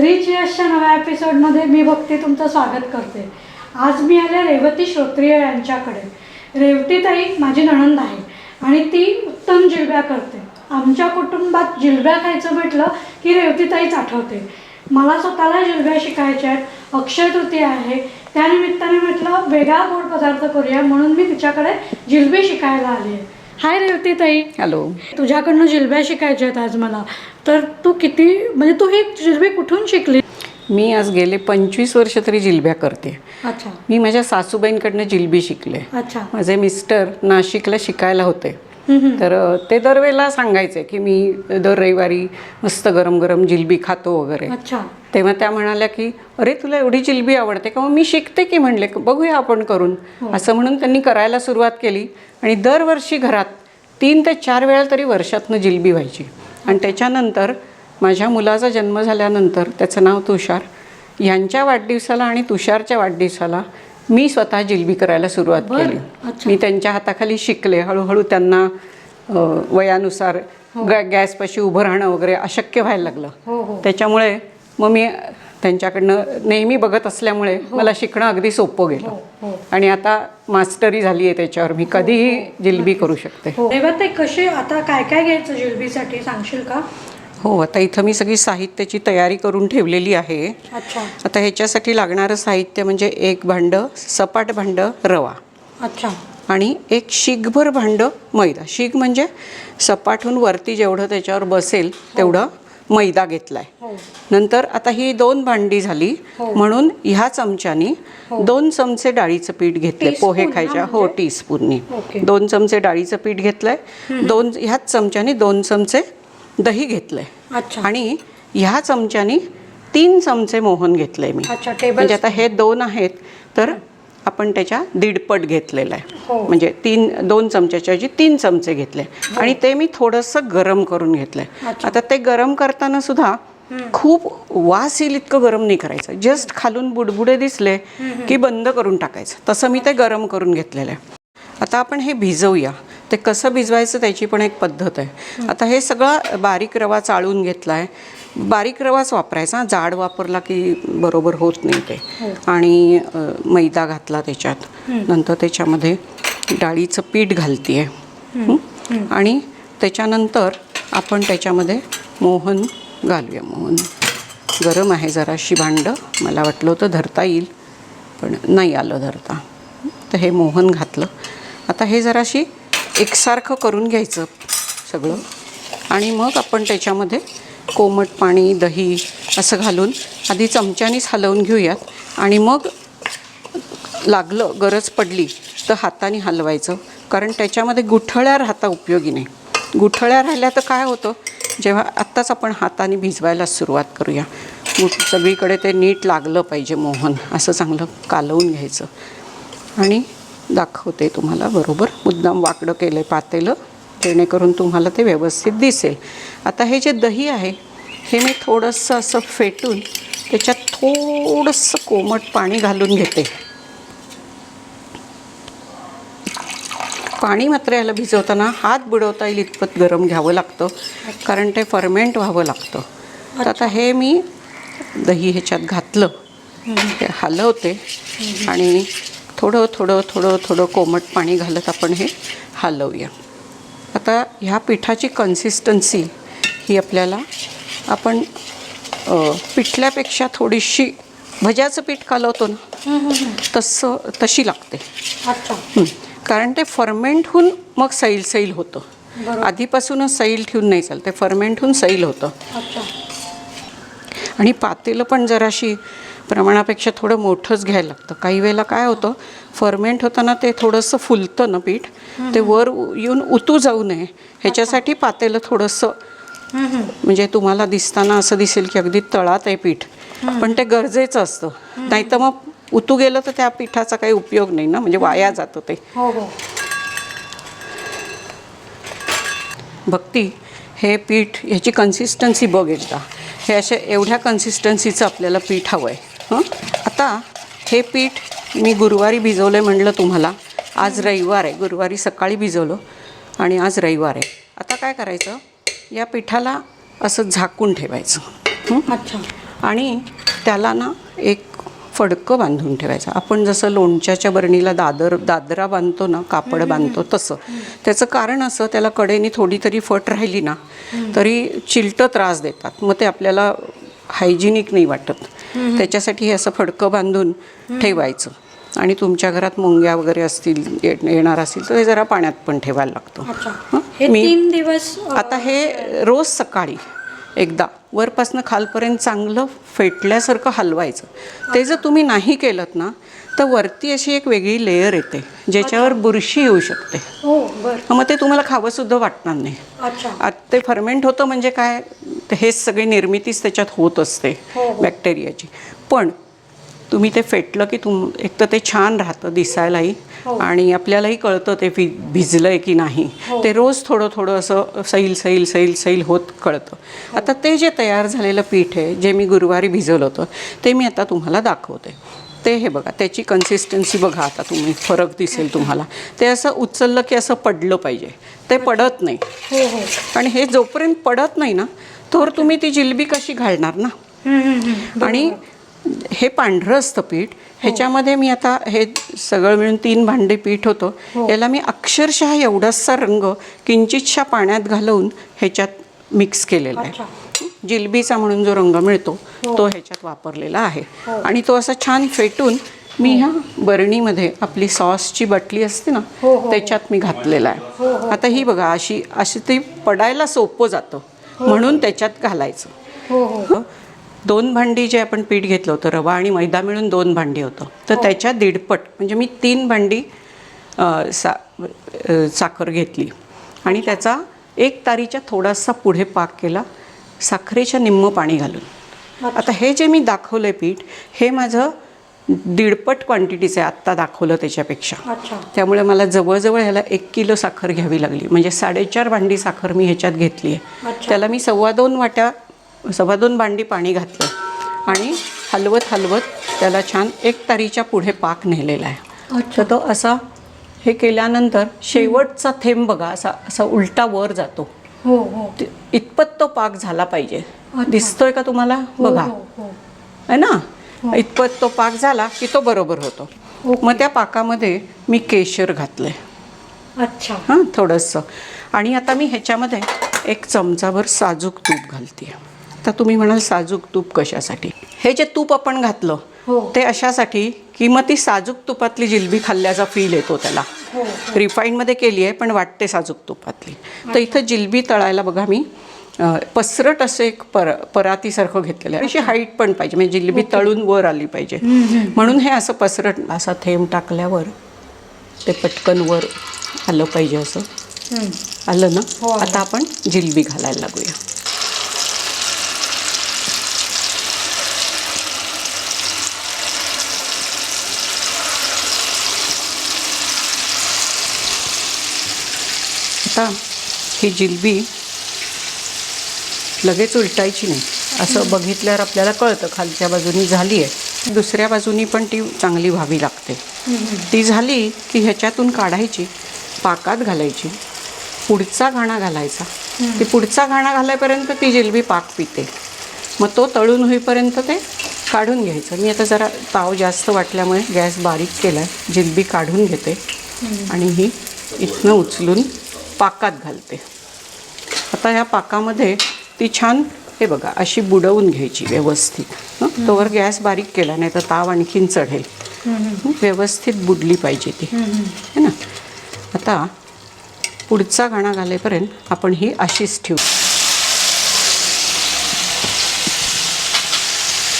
Three चिअर्सच्या नव्या एपिसोडमध्ये मी भक्ती तुमचं स्वागत करते. आज मी आले रेवती श्रोत्रिय यांच्याकडे. रेवतीताई माझी नणंद आहे आणि ती उत्तम जिलब्या करते. आमच्या कुटुंबात जिलब्या खायचं म्हटलं की रेवतीताईच आठवते. मला स्वतःला जिलब्या शिकायच्या आहेत अक्षय तृतीया आहे. त्यानिमित्ताने म्हटलं वेगळा गोड पदार्थ करूया म्हणून मी तिच्याकडे जिलबी शिकायला आली आहे हाय रेवतीताई हॅलो. तुझ्याकडनं जिलब्या शिकायच्या आहेत आज मला. तर तू किती म्हणजे तू ही जिलबी कुठून शिकली? मी आज गेले पंचवीस वर्ष तरी जिलब्या करते. अच्छा. मी माझ्या सासूबाईंकडनं जिलबी शिकले. अच्छा. माझे मिस्टर नाशिकला शिकायला होते. तर ते दरवेळेला सांगायचे की मी दर रविवारी मस्त गरम गरम जिलबी खातो वगैरे. अच्छा. तेव्हा त्या म्हणाल्या की अरे तुला एवढी जिलबी आवडते का? मग मी शिकते की म्हणले बघूया आपण करून. असं म्हणून त्यांनी करायला सुरुवात केली. आणि दरवर्षी घरात तीन ते चार वेळा तरी वर्षातनं जिलबी व्हायची. आणि त्याच्यानंतर माझ्या मुलाचा जन्म झाल्यानंतर त्याचं नाव तुषार यांच्या वाढदिवसाला आणि तुषारच्या वाढदिवसाला मी स्वतः जिलबी करायला सुरुवात. केली. मी त्यांच्या हाताखाली शिकले. हळूहळू त्यांना वयानुसार गॅ गॅसपाशी उभं राहणं वगैरे अशक्य व्हायला लागलं. हो हो. त्याच्यामुळे मग मी त्यांच्याकडनं नेहमी बघत असल्यामुळे मला शिकणं अगदी सोपं गेलं. हो हो. आणि आता मास्टरी झाली आहे त्याच्यावर. मी कधीही जिलबी करू शकते. हो. ते कसे आता काय काय घ्यायचं जिलबीसाठी? सांगशील का? हो आता इथं मी सगळी साहित्याची तयारी करून ठेवलेली आहे. अच्छा. आता ह्याच्यासाठी लागणारं साहित्य म्हणजे एक भांडं सपाट भांडं रवा. अच्छा. आणि एक शीगभर भांडं मैदा. शीग म्हणजे सपाटहून वरती जेवढं त्याच्यावर बसेल तेवढं मैदा घेतलाय. हो. नंतर आता ही दोन भांडी झाली. हो. म्हणून ह्या चमच्यानी दोन चमचे डाळीचं पीठ घेतले पोहे खायच्या. हो म्हणजे? टीस्पूननी. ओके. दोन चमचे डाळीचं पीठ घेतलंय. दोन ह्याच चमच्यानी दोन चमचे दही घेतलंय. अच्छा. आणि ह्या चमच्यानी तीन चमचे मोहन घेतलंय मी. म्हणजे आता हे दोन आहेत तर आपण त्याच्या दीडपट घेतलेलं आहे. हो. म्हणजे तीन दोन चमच्याच्या ऐवजी तीन चमचे घेतले. आणि ते मी थोडंसं गरम करून घेतलंय. अच्छा. आता ते गरम करताना सुद्धा खूप वास येईल इतकं गरम नाही करायचं. जस्ट खालून बुडबुडे दिसले की बंद करून टाकायचं. तसं मी ते गरम करून घेतलेलं आहे. आता आपण हे भिजवूया. ते कसं भिजवायचं त्याची पण एक पद्धत आहे. आता हे सगळं बारीक रवा चाळून घेतला आहे बारीक रवाच वापरायचा. हा. जाड वापरला की बरोबर होत नाही ते. आणि अ, मैदा घातला त्याच्यात. नंतर त्याच्यामध्ये डाळीचं पीठ घालते आहे आणि त्याच्यानंतर आपण त्याच्यामध्ये मोहन घालूया. मोहन गरम आहे जराशी भांडं. मला वाटलं होतं धरता येईल पण नाही आलं धरता. तर हे मोहन घातलं. आता हे जराशी एकसारखं करून घ्यायचं सगळं. आणि मग आपण त्याच्यामध्ये कोमट पाणी दही असं घालून आधी चमच्यानीच हलवून घेऊयात. आणि मग लागलं गरज पडली तर हाताने हलवायचं. कारण त्याच्यामध्ये गुठळ्या राहता उपयोगी नाही. गुठळ्या राहिल्या तर काय होतं? जेव्हा आत्ताच आपण हाताने भिजवायला सुरुवात करूया. सगळीकडे ते नीट लागलं पाहिजे मोहन. असं चांगलं कालवून घ्यायचं. आणि दाखवते तुम्हाला बरोबर? मुद्दाम वाकडं केलं आहे पातेलं जेणेकरून तुम्हाला ते व्यवस्थित दिसेल. आता हे जे दही आहे हे मी थोडंसं असं फेटून त्याच्यात थोडंसं कोमट पाणी घालून घेते. पाणी मात्र याला भिजवताना हात बुडवता येईल इतपत गरम घ्यावं लागतं कारण ते फर्मेंट व्हावं लागतं. तर आता हे मी दही ह्याच्यात घातलं ते हलवते आणि थोडं थोडं थोडं थोडं कोमट पाणी घालत आपण हे हलवूया. आता ह्या पिठाची कन्सिस्टन्सी ही आपल्याला आपण पिठल्यापेक्षा थोडीशी भज्याचं पीठ कालवतो ना तसं तशी लागते. अच्छा. कारण ते फर्मेंट होऊन मग सैल सैल होतं. आधीपासूनच सैल ठेवून नाही चालतं ते फर्मेंट होऊन सैल होतं. आणि पातेलं पण जराशी प्रमाणापेक्षा थोडं मोठंच घ्यायला लागतं. काही वेळेला काय होतं फर्मेंट होताना ते थोडंसं फुलतं ना पीठ ते वर येऊन उतू जाऊ नये. ह्याच्यासाठी पातेलं थोडंसं म्हणजे तुम्हाला दिसताना असं दिसेल की अगदी तळात आहे पीठ पण ते गरजेचं असतं. नाही तर मग उतू गेलं तर त्या पिठाचा काही उपयोग नाही ना म्हणजे वाया जातं ते. हो हो. भक्ती हे पीठ ह्याची कन्सिस्टन्सी बघ एकदा. हे अशा एवढ्या कन्सिस्टन्सीचं आपल्याला पीठ हवं आहे हं? आता हे पीठ मी गुरुवारी भिजवलं आहे म्हणलं तुम्हाला. आज रविवार आहे. गुरुवारी सकाळी भिजवलं आणि आज रविवार आहे. आता काय करायचं? या पिठाला असं झाकून ठेवायचं. हं? अच्छा. आणि त्याला ना एक फडकं बांधून ठेवायचं. आपण जसं लोणच्याच्या बरणीला दादर दादरा बांधतो ना कापड बांधतो तसं. त्याचं कारण असं त्याला कडेने थोडी तरी फट राहिली ना तरी चिलटं त्रास देतात. मग ते आपल्याला हायजिनिक नाही वाटत. त्याच्यासाठी हे असं फडकं बांधून ठेवायचं. आणि तुमच्या घरात मुंग्या वगैरे असतील येणार असतील तर ते जरा पाण्यात पण ठेवायला लागतं. अच्छा. हं? हे मी- तीन दिवस आता हे रोज सकाळी एकदा वरपासनं खालपर्यंत चांगलं फेटल्यासारखं हलवायचं. ते जर तुम्ही नाही केलं ना तर वरती अशी एक वेगळी लेअर येते ज्याच्यावर बुरशी येऊ शकते. हो मग ते तुम्हाला खावंसुद्धा वाटणार नाही. आता ते फर्मेंट होतं म्हणजे काय? तर हेच सगळी निर्मितीच त्याच्यात होत असते हो, हो. बॅक्टेरियाची. पण तुम्ही ते फेटलं की तुम एक तर ते छान राहतं दिसायलाही हो. आणि आपल्यालाही कळतं ते भि भिजलंय की नाही. हो. ते रोज थोडं थोडं असं सैल सैल सैल सैल होत कळतं. आता ते जे तयार झालेलं पीठ आहे जे मी गुरुवारी भिजवलं होतं ते मी आता तुम्हाला दाखवते. ते हे बघा त्याची कन्सिस्टन्सी बघा आता तुम्ही. फरक दिसेल तुम्हाला. ते असं उचललं की असं पडलं पाहिजे. ते पडत नाही. हो हो. आणि हे जोपर्यंत पडत नाही ना तोवर तुम्ही ती जिलबी कशी घालणार ना. आणि हे पांढरं असतं पीठ. ह्याच्यामध्ये मी आता हे सगळं मिळून तीन भांडे पीठ होतं. हो. याला मी अक्षरशः एवढासा रंग किंचितशा पाण्यात घालवून ह्याच्यात मिक्स केलेला आहे. जिलबीचा म्हणून जो रंग मिळतो हो. तो ह्याच्यात वापरलेला आहे. आणि तो असा छान फेटून मी ह्या बरणीमध्ये आपली सॉसची बाटली असते ना हो, हो. त्याच्यात मी घातलेला हो, आहे आता ही बघा अशी अशी ती पडायला सोपं जातं. म्हणून त्याच्यात घालायचं. हो हो. दोन भांडी जे आपण पीठ घेतलं होतं रवा आणि मैदा मिळून दोन भांडी होतं. तर त्याच्या दीडपट म्हणजे मी तीन भांडी सा साखर घेतली. आणि त्याचा एक तारीच्या थोडासा पुढे पाक केला साखरेच्या निम्म पाणी घालून. आता हे जे मी दाखवलं आहे पीठ हे माझं दीडपट क्वांटिटीचं आहे आत्ता दाखवलं त्याच्यापेक्षा. त्यामुळे मला जवळजवळ ह्याला एक किलो साखर घ्यावी लागली. म्हणजे साडेचार भांडी साखर मी ह्याच्यात घेतली आहे. त्याला मी सव्वा दोन वाट्या सव्वा दोन भांडी पाणी घातलं. आणि हलवत हलवत त्याला छान एक तारीच्या पुढे पाक नेलेला आहे. तर तो असा हे केल्यानंतर शेवटचा थेंब बघा असा असा उलटा वर जातो. हो हो. इतपत तो पाक झाला पाहिजे. दिसतोय का तुम्हाला? हो, बघा. हो, हो. आहे ना? इतपत तो पाक झाला की तो बरोबर होतो. मग त्या पाकामध्ये मी केशर घातलंय. अच्छा. हां थोडंसं. आणि आता मी ह्याच्यामध्ये एक चमचाभर साजूक तूप घालते आता तुम्ही म्हणाल साजूक तूप कशासाठी? हे जे तूप आपण घातलं हो. ते अशासाठी की मग ती साजूक तुपातली जिलबी खाल्ल्याचा फील येतो त्याला. हो, रिफाईनमध्ये केली आहे पण वाटते साजूक तुपातली. तर इथं जिलबी तळायला बघा मी. पसरट असं एक पर परातीसारखं घेतलेलं आहे. अशी हाईट पण पाहिजे. म्हणजे जिलबी तळून वर आली पाहिजे. म्हणून हे असं पसरट असा थेंब टाकल्यावर ते पटकन वर आलं पाहिजे असं. आलं ना? हो. आता आपण जिलबी घालायला लागूया. आता ही जिलबी लगेच उलटायची नाही. असं बघितल्यावर आपल्याला कळतं खालच्या बाजूनी झाली आहे. दुसऱ्या बाजूनी पण ती चांगली व्हावी लागते. ती झाली की ह्याच्यातून काढायची पाकात घालायची पुढचा घाणा घालायचा. ती पुढचा घाणा घालायपर्यंत ती जिलबी पाक पिते. मग तो तळून होईपर्यंत ते काढून घ्यायचं. मी आता जरा ताव जास्त वाटल्यामुळे गॅस बारीक केला आहे जिलबी काढून घेते आणि ही इथनं उचलून पाकात घालते. आता ह्या पाकामध्ये ती छान हे बघा अशी बुडवून घ्यायची व्यवस्थित? तोवर गॅस बारीक केला नाही तर ताव आणखीन चढेल. हं? व्यवस्थित बुडली पाहिजे ती. है ना? आता पुढचा गाणा घालेपर्यंत आपण ही अशीच ठेवू.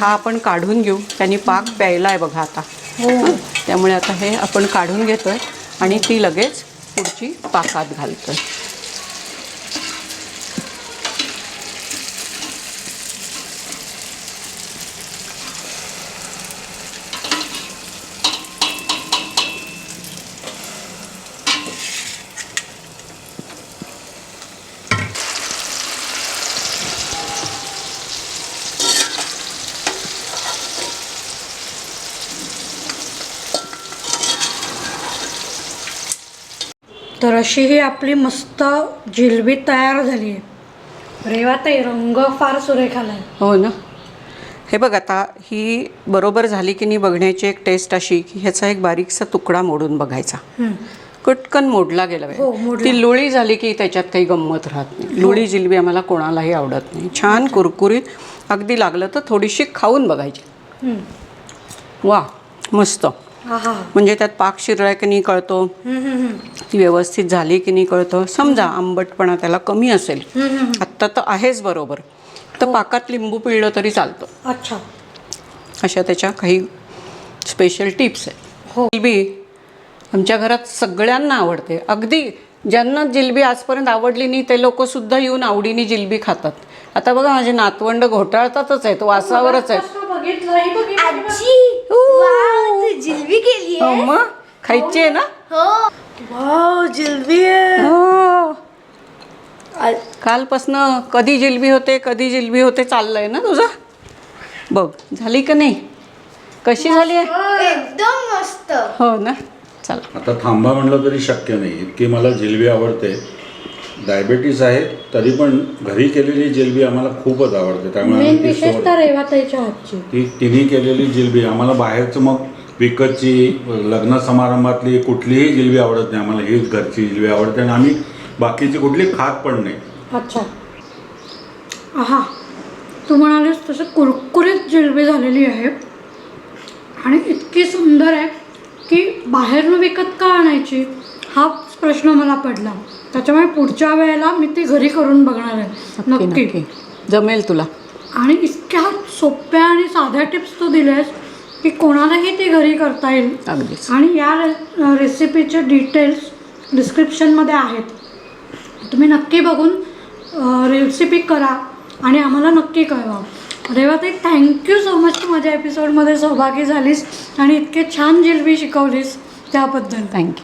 हा आपण काढून घेऊ. त्यांनी पाक प्यायला आहे बघा आता. हं? त्यामुळे आता हे आपण काढून घेतोय आणि ती लगेच पुढची पाकात घालतोय. तर अशी ही आपली मस्त जिलबी तयार झाली आहे. रेवाताई रंग फार सुरेख आलाय हो ना. हे बघ आता ही बरोबर झाली की नाही बघण्याची एक टेस्ट अशी की ह्याचा एक बारीकसा तुकडा मोडून बघायचा. कटकन मोडला गेला हो, पाहिजे मोडला. ती लुळी झाली की त्याच्यात काही गंमत राहत नाही. लुळी जिलबी आम्हाला कोणालाही आवडत नाही. छान कुरकुरीत अगदी लागलं तर थोडीशी खाऊन बघायची. वा मस्त. म्हणजे त्यात पाक शिरलाय की नाही कळतो. ती व्यवस्थित झाली की नाही कळतं? समजा आंबटपणा त्याला कमी असेल. आत्ता तर आहेच बरोबर. तर पाकात लिंबू पिळलं तरी चालतं. अच्छा. अशा त्याच्या काही स्पेशल टिप्स आहेत. हो. जिलबी आमच्या घरात सगळ्यांना आवडते. अगदी ज्यांना जिलबी आजपर्यंत आवडली नाही ते लोक सुद्धा येऊन आवडीने जिलबी खातात. आता बघा माझे नातवंड घोटाळतातच आहेत वासावरच आहेत. हे आजी वाव तू जिलबी केली हो मग? खायची आहे ना? हो. वाव जिलबी आहे. हो. कालपासनं कधी जिलबी होते कधी जिलबी होते चाललंय ना तुझं? बघ झाली का नाही? कशी झाली आहे? एकदम मस्त. हो ना? चला. आता थांबा म्हणलं तरी शक्य नाही. इतकी मला जिलबी आवडते. डायबेटीस आहे तरी पण घरी केलेली जिलबी आम्हाला खूपच आवडते. त्यामुळे मेन आम्ही ती विशेषतः सोड रेवाताईच्या हातची. ती तिने केलेली जिलबी. आम्हाला बाहेरचं मग विकतची लग्न समारंभातली कुठलीही जिलबी आवडत नाही. आम्हाला हीच घरची जिलबी आवडते आणि आम्ही बाकीची कुठली खात पण नाही. अच्छा. आहा. तू म्हणालीस तसं कुरकुरीत जिलबी झालेली आहे. आणि इतकी सुंदर आहे की बाहेरनं विकत का आणायची? हा प्रश्न मला पडला. त्याच्यामुळे पुढच्या वेळेला मी ती घरी करून बघणार आहे. नक्की जमेल तुला. आणि इतक्या सोप्या आणि साध्या टिप्स तू दिल्यास की कोणालाही ती घरी करता येईल. अगदीच. आणि या रे रेसिपीचे डिटेल्स डिस्क्रिप्शनमध्ये आहेत. तुम्ही नक्की बघून रेसिपी करा आणि आम्हाला नक्की कळवा. Revatai thank you so much तू माझ्या एपिसोडमध्ये सहभागी झालीस आणि इतके छान जिलबी शिकवलीस त्याबद्दल. थँक्यू